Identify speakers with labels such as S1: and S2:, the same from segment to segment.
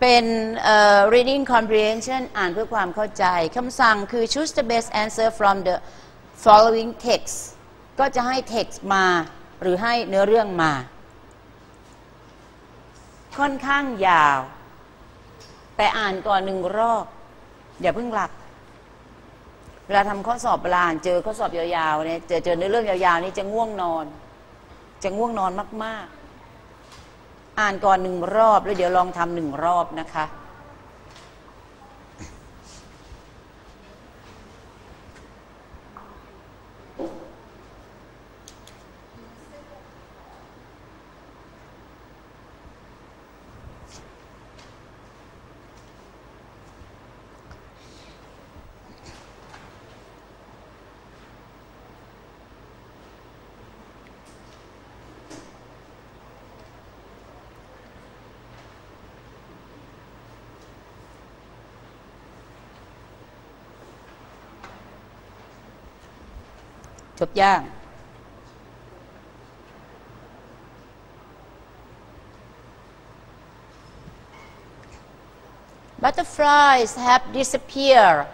S1: เป็น reading comprehension อ่านเพื่อความเข้าใจคำสั่งคือ choose the best answer from the following text ก็จะให้ text มา หรือให้เนื้อเรื่องมา ค่อนข้างยาว แต่อ่านก่อนหนึ่งรอบ อย่าเพิ่งหลับ เวลาทำข้อสอบเวลาอ่านเจอข้อสอบยาวๆเนี่ยเจอเจอเนื้อเรื่องยาวๆนี่จะง่วงนอน จะง่วงนอนมากๆ อ่านก่อนหนึ่งรอบแล้วเดี๋ยวลองทำหนึ่งรอบนะคะ จบย่าง Butterflies have disappeared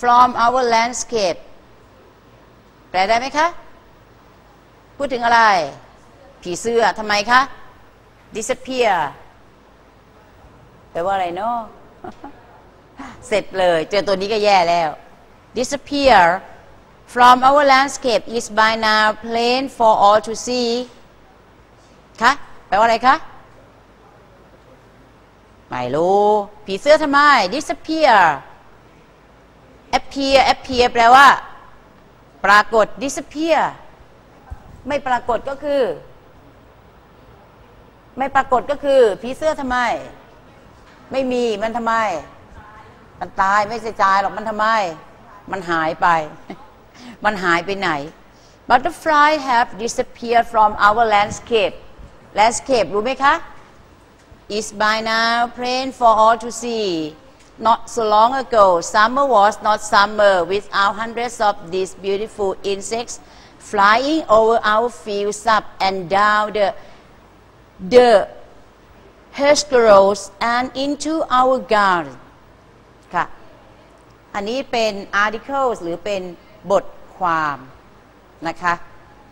S1: from our landscape แปลได้ไหมคะ พูดถึงอะไร ผีเสื้อทำไมคะ disappear แปลว่าอะไรเนาะเสร็จเลย เจอตัวนี้ก็แย่แล้ว disappear from our landscape is by now plain for all to see คะแปลว่าอะไรคะไม่รู้ผีเสื้อทำไม disappear appear appear แปลว่า ปรากฏ disappear ไม่ปรากฏก็คือ ไม่ปรากฏก็คือผีเสื้อทำไม ไม่มีมันทำไม มันตายไม่ใช่ตายหรอกมันทำไม มันหายไป มันหายไปไหน Butterfly have disappeared from our landscape landscape รู้ไหมคะ is by now plain for all to see not so long ago summer was not summer without hundreds of these beautiful insects flying over our fields up and down the the hedgerows and into our garden ค่ะ อันนี้เป็น articles หรือเป็นบท ความนะคะ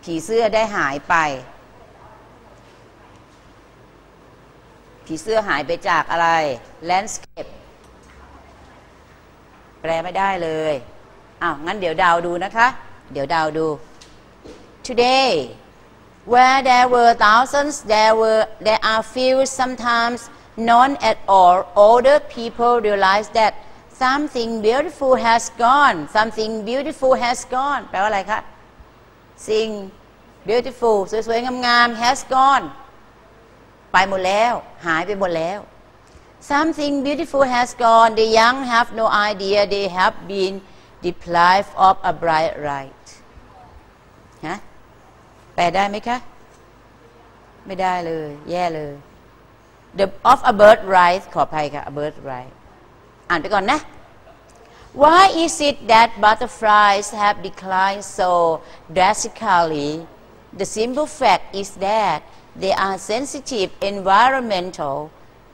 S1: ผีเสื้อได้หายไป ผีเสื้อหายไปจากอะไร landscape แปลไม่ได้เลยอ้าวงั้นเดี๋ยวดาวดูนะคะ เดี๋ยวดาวดู today where there were thousands there were there are few sometimes none at all older people realize that something beautiful has gone something beautiful has gone แปลว่าอะไรคะ สิ่ง beautiful สวยๆ งามๆ has gone ไปหมดแล้ว หายไปหมดแล้ว something beautiful has gone the young have no idea they have been deprived of a bright light ฮะแปลได้ไหมคะ ไม่ได้เลย แย่เลย the of a bird right ขออภัยค่ะ a bird right อ่านไปก่อนนะ Why is it that butterflies have declined so drastically? The simple fact is that they are sensitive environmental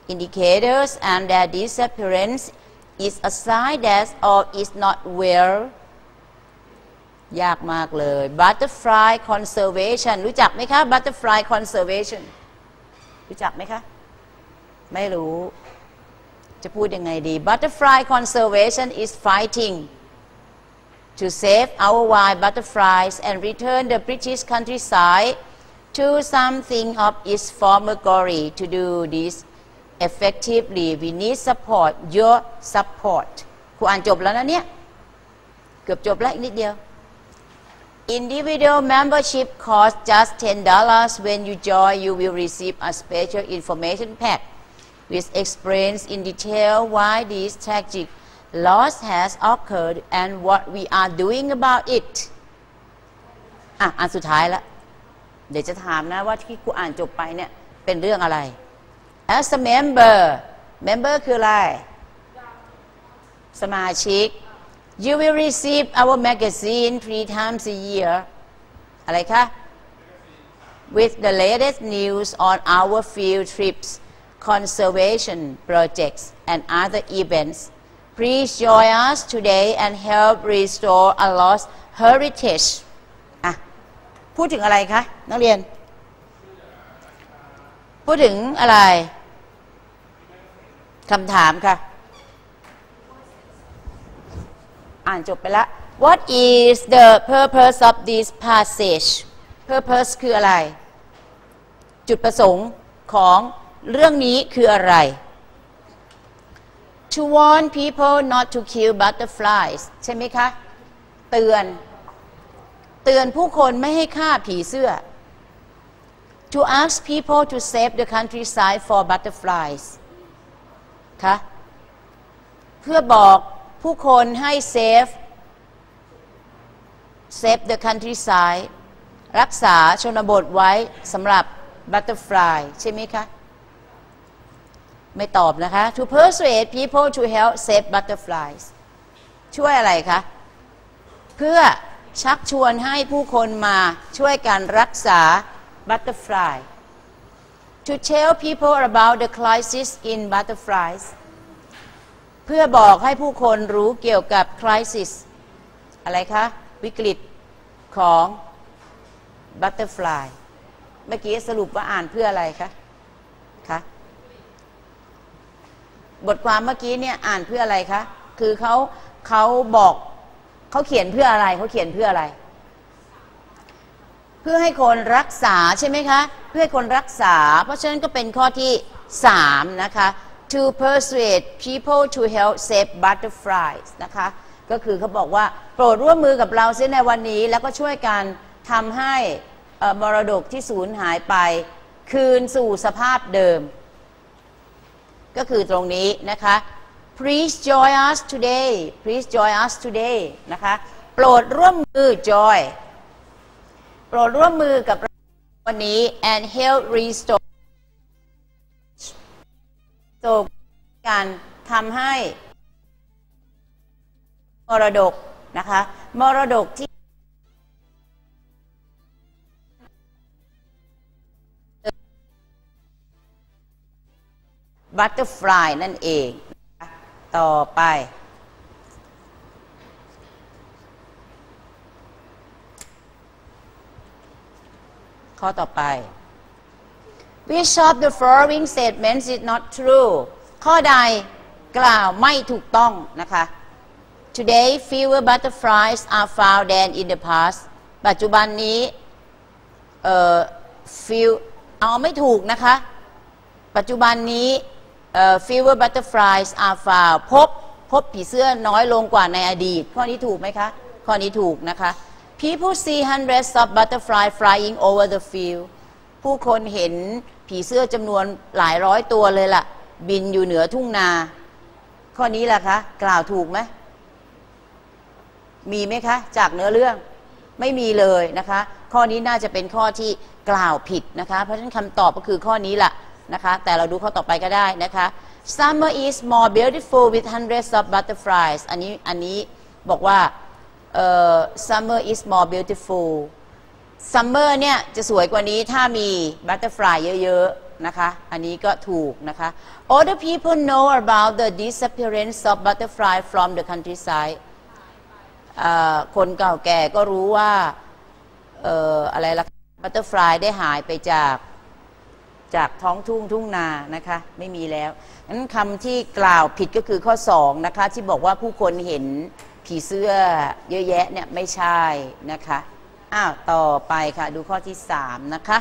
S1: indicators and their disappearance is a sign that all is not well ยากมากเลย butterfly conservation รู้จักไหมคะ butterfly conservation รู้จักไหมคะ ไม่รู้ จะพูดยังไงดี butterfly conservation is fighting to save our wild butterflies and return the British countryside to something of its former glory to do this effectively we need support your support ครูอ่านจบแล้วนะเนี่ย เกือบจบแล้วอีกนิดเดียว Individual membership costs just $10 when you join you will receive a special information pack which explains in detail why this tragic loss has occurred and what we are doing about it อ่ะอันสุดท้ายละ เดี๋ยวจะถามนะว่าที่ครูอ่านจบไปเนี่ย เป็นเรื่องอะไร as a member member คืออะไร สมาชิก you will receive our magazine three times a year อะไรคะ with the latest news on our field trips Conservation projects and other events. Please join us today and help restore a lost heritage. อะพูดถึงอะไรคะ นักเรียน พูดถึงอะไร คำถามค่ะ อ่านจบไปแล้ว What is the purpose of this passage purpose คืออะไร จุดประสงค์ของ เรื่องนี้คืออะไร To warn people not to kill butterflies ใช่ไหมคะ เตือน เตือนผู้คนไม่ให้ฆ่าผีเสื้อ To ask people to save the countryside for butterflies คะเพื่อบอกผู้คนให้เซฟ save the countryside รักษาชนบทไว้สำหรับ butterfly ใช่ไหมคะ ไม่ตอบนะคะ to persuade people to help save butterflies ช่วยอะไรคะ เพื่อชักชวนให้ผู้คนมาช่วยกันรักษา butterfly to tell people about the crisis in butterflies เพื่อบอกให้ผู้คนรู้เกี่ยวกับ crisis อะไรคะ วิกฤตของ butterfly เมื่อกี้สรุปว่าอ่านเพื่ออะไรคะคะ บทความเมื่อกี้เนี่ยอ่านเพื่ออะไรคะ คือเขาเขาบอกเขาเขียนเพื่ออะไรเขาเขียนเพื่ออะไร เพื่อให้คนรักษาใช่ไหมคะ เพื่อให้คนรักษา เพราะฉะนั้นก็เป็นข้อที่สามนะคะ to persuade people to help save butterflies นะคะ ก็คือเขาบอกว่าโปรดร่วมมือกับเราเสียในวันนี้ แล้วก็ช่วยกันทำให้เอ่อมรดกที่สูญหายไป คืนสู่สภาพเดิม ก็คือตรงนี้นะคะ please join us today please join us today นะคะ โปรดร่วมมือ joy โปรดร่วมมือกับเราวันนี้ and help restore โตการทำให้มรดกนะคะ มรดกที่ บัตเตอร์ฟลายนั่นเองนะคะต่อไป ข้อต่อไป Which of the following statements is not true ข้อใดกล่าวไม่ถูกต้องนะคะ Today fewer butterflies are found than in the past ปัจจุบันนี้เอ่อ few เอาไม่ถูกนะคะ ปัจจุบันนี้ fewer butterflies are found พบพบผีเสื้อน้อยลงกว่าในอดีต ข้อนี้ถูกไหมคะ ข้อนี้ถูกนะคะ People see hundreds of butterflies flying over the field ผู้คนเห็นผีเสื้อจำนวนหลายร้อยตัวเลยล่ะ บินอยู่เหนือทุ่งนา ข้อนี้ล่ะคะ กล่าวถูกไหม มีไหมคะ จากเนื้อเรื่องไม่มีเลยนะคะ ข้อนี้น่าจะเป็นข้อที่กล่าวผิดนะคะ เพราะฉะนั้นคำตอบก็คือข้อนี้แหละ นะคะ แต่เราดูข้อต่อไปก็ได้นะคะ summer is more beautiful with hundreds of butterflies อันนี้อันนี้บอกว่า summer is more beautiful summer เนี่ยจะสวยกว่านี้ถ้ามี butterfly เยอะๆนะคะ อันนี้ก็ถูกนะคะ older people know about the disappearance of butterfly from the countryside คนเก่าแก่ก็รู้ว่าอออะไรละบัตเตอร์ฟลายได้หายไปจาก จากท้องทุ่งทุ่งนานะคะไม่มีแล้วนั้นคำที่กล่าวผิดก็คือข้อสองนะคะที่บอกว่าผู้คนเห็นผีเสื้อเยอะแยะเนี่ยไม่ใช่นะคะอ้าวต่อไปค่ะดูข้อที่สามนะคะ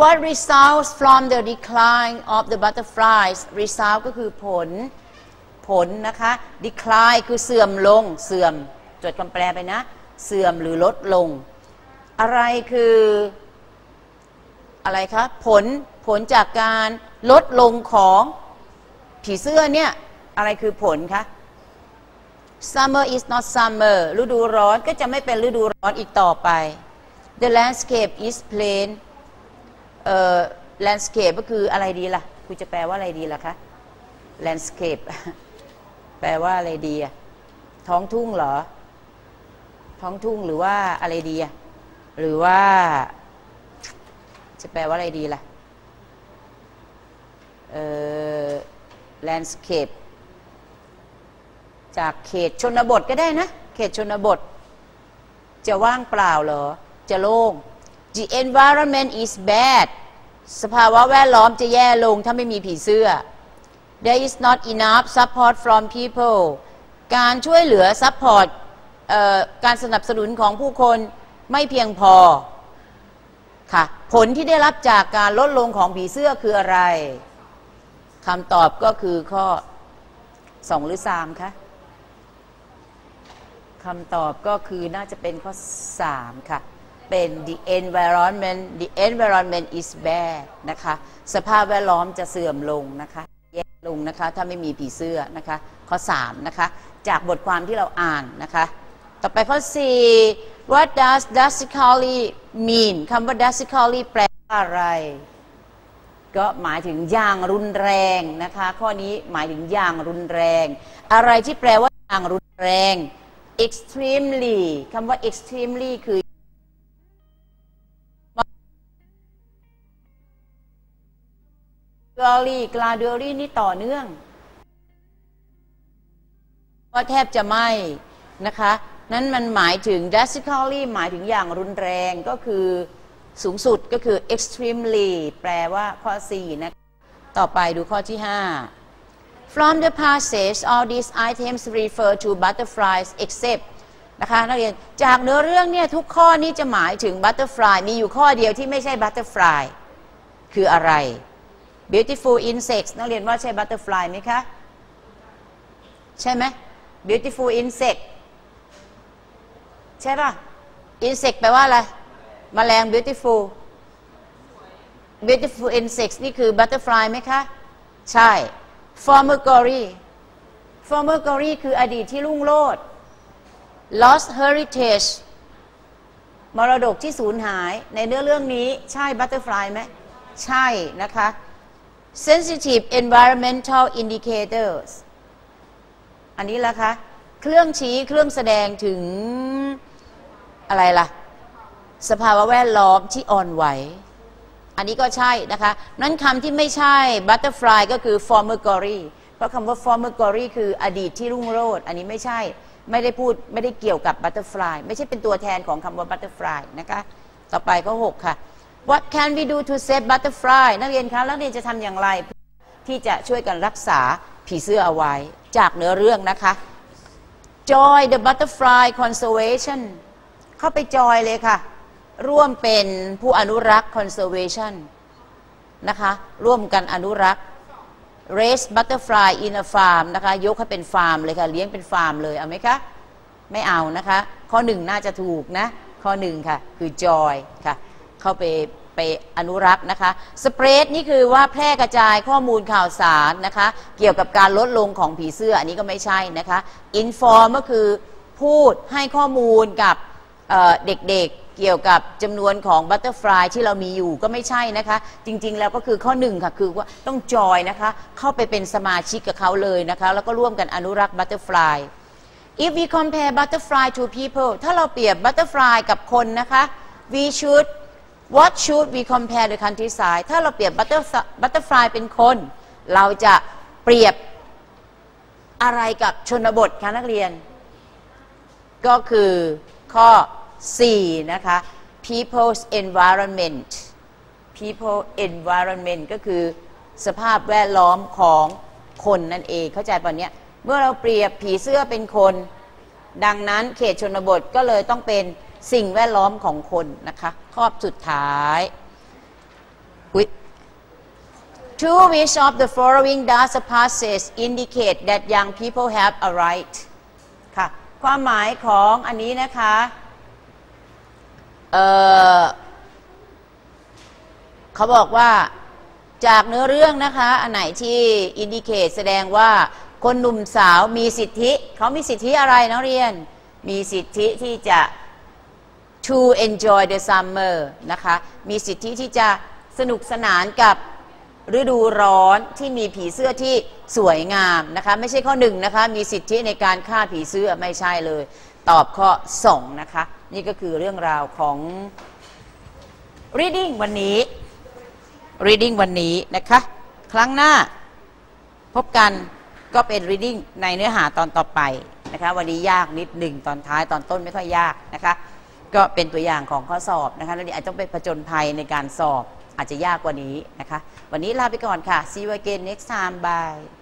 S1: What results from the decline of the butterflies result ก็คือผลผลนะคะ decline คือเสื่อมลงเสื่อมจดคำแปลไปนะ เสื่อมหรือลดลง อะไรคือ อะไรคะผลผลจากการลดลงของผีเสื้อเนี่ยอะไรคือผลคะ summer is not summer ฤดูร้อนก็จะไม่เป็นฤดูร้อนอีกต่อไป the landscape is plain เอ่อ landscape ก็คืออะไรดีล่ะคุณจะแปลว่าอะไรดีล่ะคะ landscape แปลว่าอะไรดีอะท้องทุ่งเหรอ ท้องทุ่งหรือว่าอะไรดีอะหรือว่า จะแปลว่าอะไรดีล่ะเอ่อ landscape จากเขตชนบทก็ได้นะ เขตชนบท จะว่างเปล่าเหรอ จะโล่ง the environment is bad สภาวะแวดล้อมจะแย่ลงถ้าไม่มีผีเสื้อ there is not enough support from people การช่วยเหลือ support เอ่อการสนับสนุนของผู้คนไม่เพียงพอ ค่ะ ผลที่ได้รับจากการลดลงของผีเสื้อคืออะไรคำตอบก็คือข้อ2หรือ3คะคำตอบก็คือน่าจะเป็นข้อ3ค่ะ เป็น the environment the environment is bad นะคะ สภาพแวดล้อมจะเสื่อมลงนะคะแย่ลงนะคะ ถ้าไม่มีผีเสื้อนะคะ ข้อ3นะคะ จากบทความที่เราอ่านนะคะ ต่อไปข้อ4 what does drastically mean คำว่า drastically แปลว่าอะไร ก็หมายถึงอย่างรุนแรงนะคะ ข้อนี้หมายถึงอย่างรุนแรง อะไรที่แปลว่าอย่างรุนแรง extremely คำว่า extremely คือ gradually gradually นี่ต่อเนื่อง ว่าแทบจะไม่นะคะนั้นมันหมายถึง drastically หมายถึงอย่างรุนแรงก็คือสูงสุดก็คือ extremely แปลว่าข้อ 4 นะ ต่อไปดูข้อที่ 5 From the passage all these items refer to butterflies except นะคะนักเรียนจากเนื้อเรื่องเนี่ยทุกข้อนี้จะหมายถึง butterfly มีอยู่ข้อเดียวที่ไม่ใช่ butterfly คืออะไร beautiful insects นักเรียนว่าใช่ butterfly ไหมคะ ใช่ไหม beautiful insect ใช่ป่ะ insect แปลว่าอะไรแมลง beautiful beautiful insects นี่คือ butterfly ไหมคะ ใช่ former glory former glory คืออดีตที่รุ่งโรจน์ lost heritage มรดกที่สูญหายในเนื้อเรื่องนี้ใช่ butterfly ไหม ใช่นะคะ sensitive environmental indicators อันนี้ละคะ เครื่องชี้เครื่องแสดงถึง อะไรล่ะ สภาวะแวดล้อมที่อ่อนไหว อันนี้ก็ใช่นะคะ นั้นคำที่ไม่ใช่ butterfly ก็คือ former glory เพราะคำว่า former glory คืออดีตที่รุ่งโรจน์อันนี้ไม่ใช่ไม่ได้พูดไม่ได้เกี่ยวกับ butterfly ไม่ใช่เป็นตัวแทนของคำว่า butterfly นะคะ ต่อไปก็ 6 ค่ะ What can we do to save butterfly นักเรียนคะนักเรียนจะทำอย่างไร ที่จะช่วยกันรักษาผีเสื้อเอาไว้ จากเนื้อเรื่องนะคะ Joy the butterfly conservation เข้าไปจอยเลยค่ะ ร่วมเป็นผู้อนุรักษ์ conservation นะคะ ร่วมกันอนุรักษ์ raise butterfly in a farm นะคะ ยกให้เป็นฟาร์มเลยค่ะ เลี้ยงเป็นฟาร์มเลยเอาไหมคะ ไม่เอานะคะ ข้อหนึ่งน่าจะถูกนะ ข้อหนึ่งค่ะ คือ joy ค่ะ เข้าไปไปอนุรักษ์นะคะ spread นี่คือว่าแพร่กระจายข้อมูลข่าวสารนะคะ เกี่ยวกับการลดลงของผีเสื้ออันนี้ก็ไม่ใช่นะคะ inform ก็คือพูดให้ข้อมูลกับ เเด็กๆเกี่ยวกับจำนวนของบัตเตอร์ฟลายที่เรามีอยู่ก็ไม่ใช่นะคะ จริงๆ แล้วก็คือข้อหนึ่งค่ะคือว่าต้องจอยนะคะ เข้าไปเป็นสมาชิกกับเขาเลยนะคะ แล้วก็ร่วมกันอนุรักษ์บัตเตอร์ฟลาย if we compare butterfly to people ถ้าเราเปรียบบัตเตอร์ฟลายกับคนนะคะ we should what should we compare the countryside ถ้าเราเปรียบบัตเตอร์บัตเตอร์ฟลายเป็นคน เราจะเปรียบอะไรกับชนบทคะนักเรียน ก็คือข้อ 4 นะคะ people's environment people environment ก็คือสภาพแวดล้อมของคนนั่นเอง เข้าใจป่ะเนี้ยเมื่อเราเปรียบผีเสื้อเป็นคน ดังนั้นเขตชนบทก็เลยต้องเป็นสิ่งแวดล้อมของคนนะคะข้อสุดท้าย Two which of the following does the passage indicate that young people have a right ค่ะ ความหมายของอันนี้นะคะ เเขาบอกว่าจากเนื้อเรื่องนะคะ อันไหนที่อินดิเคตแสดงว่าคนหนุ่มสาวมีสิทธิ เขามีสิทธิอะไรนักเรียน มีสิทธิที่จะ to enjoy the summer นะคะ มีสิทธิที่จะสนุกสนานกับฤดูร้อนที่มีผีเสื้อที่สวยงามนะคะ ไม่ใช่ข้อหนึ่งนะคะ มีสิทธิในการฆ่าผีเสื้อไม่ใช่เลย ตอบข้อสองนะคะ นี่ก็คือเรื่องราวของ reading วันนี้ reading วันนี้นะคะ ครั้งหน้าพบกันก็เป็น reading ในเนื้อหาตอนต่อไปนะคะ วันนี้ยากนิดหนึ่งตอนท้ายตอนต้นไม่ค่อยยากนะคะ ก็เป็นตัวอย่างของข้อสอบนะคะแล้วเดี๋ยวอาจจะต้องไปผจญภัยในการสอบอาจจะยากกว่านี้นะคะ วันนี้ลาไปก่อนค่ะ see you again next time bye